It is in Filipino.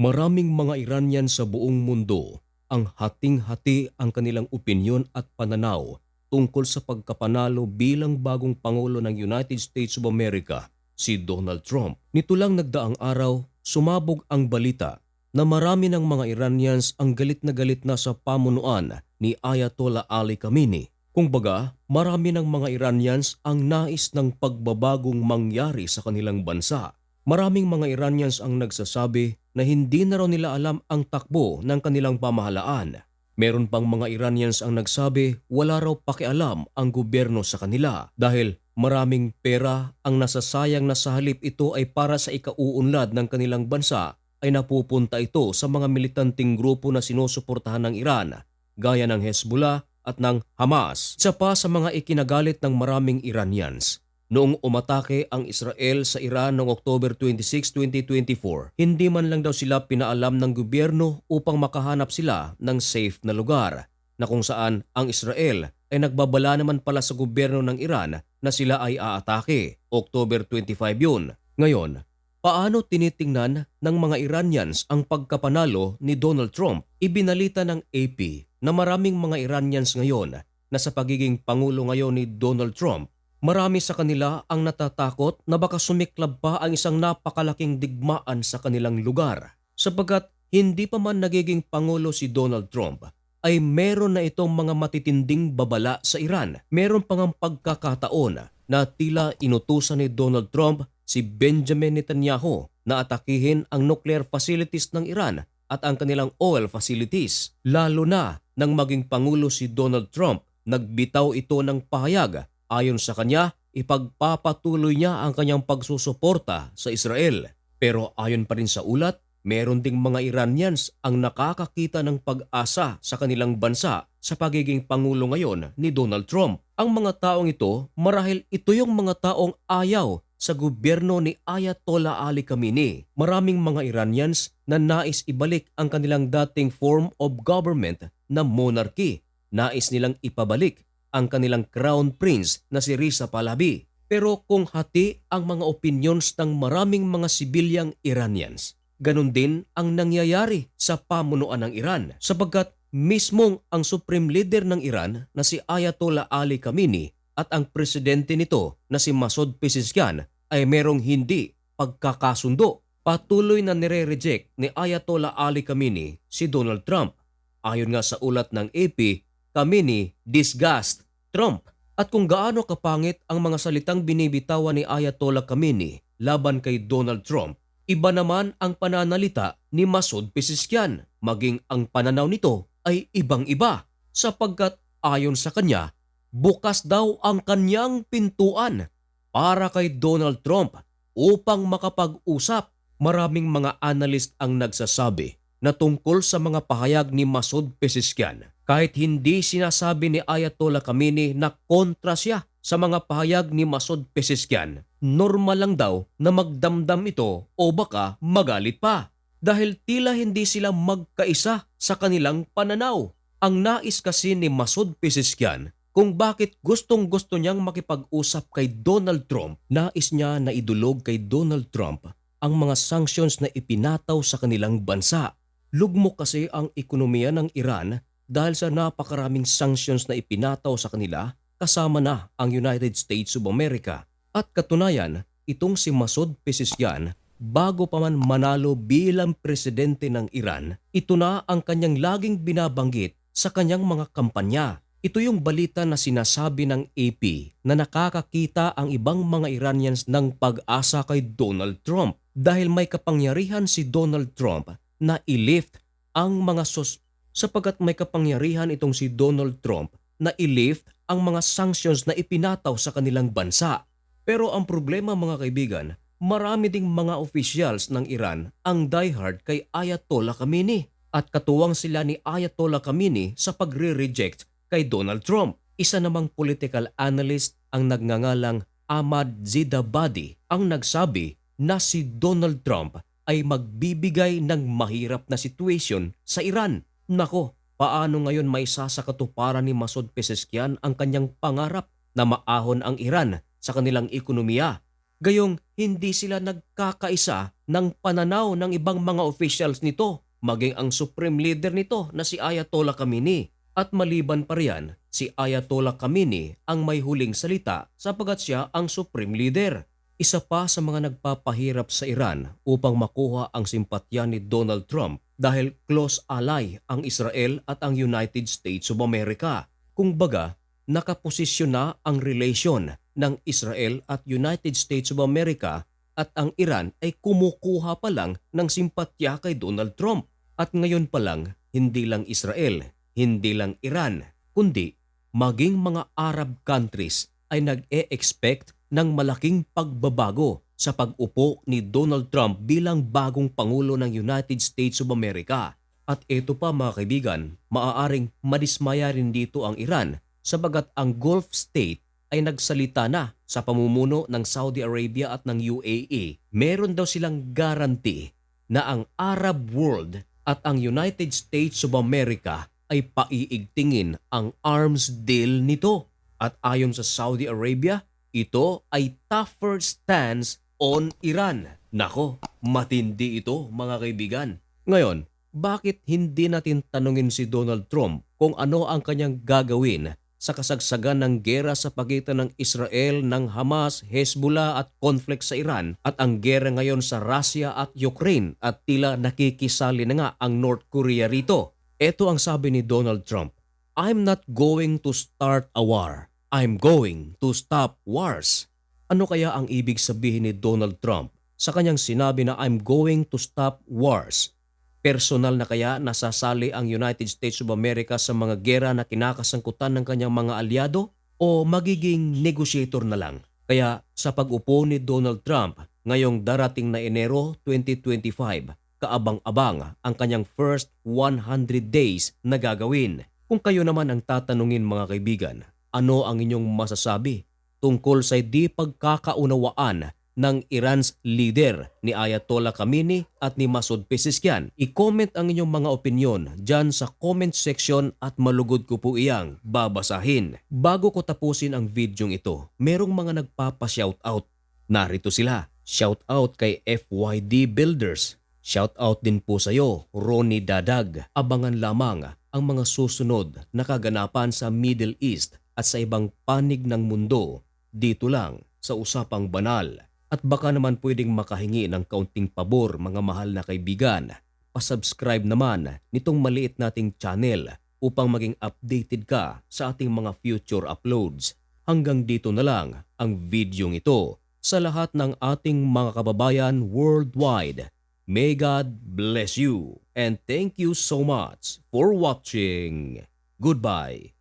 Maraming mga Iranian sa buong mundo ang hating-hati ang kanilang opinyon at pananaw tungkol sa pagkapanalo bilang bagong Pangulo ng United States of America, si Donald Trump. Nito lang nagdaang araw, sumabog ang balita na marami ng mga Iranians ang galit na galit na sa pamunuan ni Ayatollah Ali Khamenei. Kung baga, marami ng mga Iranians ang nais ng pagbabagong mangyari sa kanilang bansa. Maraming mga Iranians ang nagsasabi na hindi na raw nila alam ang takbo ng kanilang pamahalaan. Meron pang mga Iranians ang nagsabi wala raw pakialam ang gobyerno sa kanila dahil maraming pera ang nasasayang na sa halip ito ay para sa ikauunlad ng kanilang bansa ay napupunta ito sa mga militanting grupo na sinusuportahan ng Iran gaya ng Hezbollah at ng Hamas. Isa pa sa mga ikinagalit ng maraming Iranians Noong umatake ang Israel sa Iran noong October 26, 2024, hindi man lang daw sila pinaalam ng gobyerno upang makahanap sila ng safe na lugar na kung saan ang Israel ay nagbabala naman pala sa gobyerno ng Iran na sila ay aatake. October 25 yun. Ngayon, paano tinitingnan ng mga Iranians ang pagkapanalo ni Donald Trump? Ibinalita ng AP na maraming mga Iranians ngayon na sa pagiging pangulo ngayon ni Donald Trump Marami sa kanila ang natatakot na baka sumiklab pa ang isang napakalaking digmaan sa kanilang lugar sapagkat hindi pa man nagiging pangulo si Donald Trump ay meron na itong mga matitinding babala sa Iran. Meron pang ang pagkakataon na tila inutusan ni Donald Trump si Benjamin Netanyahu na atakihin ang nuclear facilities ng Iran at ang kanilang oil facilities. Lalo na nang maging pangulo si Donald Trump, nagbitaw ito ng pahayag Ayon sa kanya, ipagpapatuloy niya ang kanyang pagsusuporta sa Israel. Pero ayon pa rin sa ulat, meron ding mga Iranians ang nakakakita ng pag-asa sa kanilang bansa sa pagiging pangulo ngayon ni Donald Trump. Ang mga taong ito, marahil ito yung mga taong ayaw sa gobyerno ni Ayatollah Ali Khamenei. Maraming mga Iranians na nais ibalik ang kanilang dating form of government na monarchy. Nais nilang ipabalik ang kanilang crown prince na si Riza Pahlavi. Pero kung hati ang mga opinions ng maraming mga sibilyang Iranians, ganun din ang nangyayari sa pamunuan ng Iran sapagkat mismong ang supreme leader ng Iran na si Ayatollah Ali Khamenei at ang presidente nito na si Masoud Pezeshkian ay merong hindi pagkakasundo. Patuloy na nire-reject ni Ayatollah Ali Khamenei si Donald Trump. Ayon nga sa ulat ng AP, Khamenei disgust Trump at kung gaano kapangit ang mga salitang binibitawan ni Ayatollah Khamenei laban kay Donald Trump, iba naman ang pananalita ni Masoud Pezeshkian. Maging ang pananaw nito ay ibang-iba sapagkat ayon sa kanya, bukas daw ang kanyang pintuan para kay Donald Trump upang makapag-usap. Maraming mga analyst ang nagsasabi na tungkol sa mga pahayag ni Masoud Pezeshkian kahit hindi sinasabi ni Ayatollah Khamenei na kontra siya sa mga pahayag ni Masoud Pezeshkian. Normal lang daw na magdamdam ito o baka magalit pa dahil tila hindi sila magkaisa sa kanilang pananaw. Ang nais kasi ni Masoud Pezeshkian kung bakit gustong gusto niyang makipag-usap kay Donald Trump, nais niya na idulog kay Donald Trump ang mga sanctions na ipinataw sa kanilang bansa. Lugmok kasi ang ekonomiya ng Iran dahil sa napakaraming sanctions na ipinataw sa kanila kasama na ang United States of America. At katunayan, itong si Masoud Pezeshkian bago pa man manalo bilang presidente ng Iran, ito na ang kanyang laging binabanggit sa kanyang mga kampanya. Ito yung balita na sinasabi ng AP na nakakakita ang ibang mga Iranians ng pag-asa kay Donald Trump dahil may kapangyarihan si Donald Trump na i-lift ang mga sus sapagkat may kapangyarihan itong si Donald Trump na i-lift ang mga sanctions na ipinataw sa kanilang bansa. Pero ang problema mga kaibigan, marami ding mga officials ng Iran ang diehard kay Ayatollah Khamenei at katuwang sila ni Ayatollah Khamenei sa pagre-reject kay Donald Trump. Isa namang political analyst ang nagngangalang Ahmad Zidabadi ang nagsabi na si Donald Trump ay magbibigay ng mahirap na situation sa Iran Nako, paano ngayon may sasakatuparan ni Masud Pezeshkian ang kanyang pangarap na maahon ang Iran sa kanilang ekonomiya? Gayong hindi sila nagkakaisa ng pananaw ng ibang mga officials nito, maging ang supreme leader nito na si Ayatollah Khamenei. At maliban pa riyan, si Ayatollah Khamenei ang may huling salita sapagat siya ang supreme leader. Isa pa sa mga nagpapahirap sa Iran upang makuha ang simpatya ni Donald Trump dahil close ally ang Israel at ang United States of America. Kung baga, nakaposisyon na ang relasyon ng Israel at United States of America at ang Iran ay kumukuha pa lang ng simpatya kay Donald Trump. At ngayon pa lang, hindi lang Israel, hindi lang Iran, kundi maging mga Arab countries ay nag-e-expect ng malaking pagbabago sa pag-upo ni Donald Trump bilang bagong Pangulo ng United States of America. At ito pa mga kaibigan, maaaring madismaya rin dito ang Iran sabagat ang Gulf State ay nagsalita na sa pamumuno ng Saudi Arabia at ng UAE. Meron daw silang guarantee na ang Arab world at ang United States of America ay paiigtingin ang arms deal nito. At ayon sa Saudi Arabia, ito ay tougher stance on Iran. Nako, matindi ito mga kaibigan. Ngayon, bakit hindi natin tanungin si Donald Trump kung ano ang kanyang gagawin sa kasagsagan ng gera sa pagitan ng Israel, ng Hamas, Hezbollah at conflict sa Iran at ang gera ngayon sa Russia at Ukraine at tila nakikisali na nga ang North Korea rito. Ito ang sabi ni Donald Trump, I'm not going to start a war. I'm going to stop wars. Ano kaya ang ibig sabihin ni Donald Trump sa kanyang sinabi na I'm going to stop wars? Personal na kaya nasasali ang United States of America sa mga gera na kinakasangkutan ng kanyang mga aliado o magiging negotiator na lang? Kaya sa pag-upo ni Donald Trump ngayong darating na Enero 2025, kaabang-abang ang kanyang first 100 days na gagawin. Kung kayo naman ang tatanungin mga kaibigan, ano ang inyong masasabi tungkol sa di pagkakaunawaan ng Iran's leader ni Ayatollah Khamenei at ni Masoud Pezeshkian. I-comment ang inyong mga opinion dyan sa comment section at malugod ko po iyang babasahin. Bago ko tapusin ang videong ito, merong mga nagpapa-shoutout. Narito sila. Shoutout kay FYD Builders. Shoutout din po sa iyo, Ronnie Dadag. Abangan lamang ang mga susunod na kaganapan sa Middle East at sa ibang panig ng mundo dito lang sa Usapang Banal. At baka naman pwedeng makahingi ng kaunting pabor mga mahal na kaibigan. Pasubscribe naman nitong maliit nating channel upang maging updated ka sa ating mga future uploads. Hanggang dito na lang ang videong ito sa lahat ng ating mga kababayan worldwide. May God bless you and thank you so much for watching. Goodbye.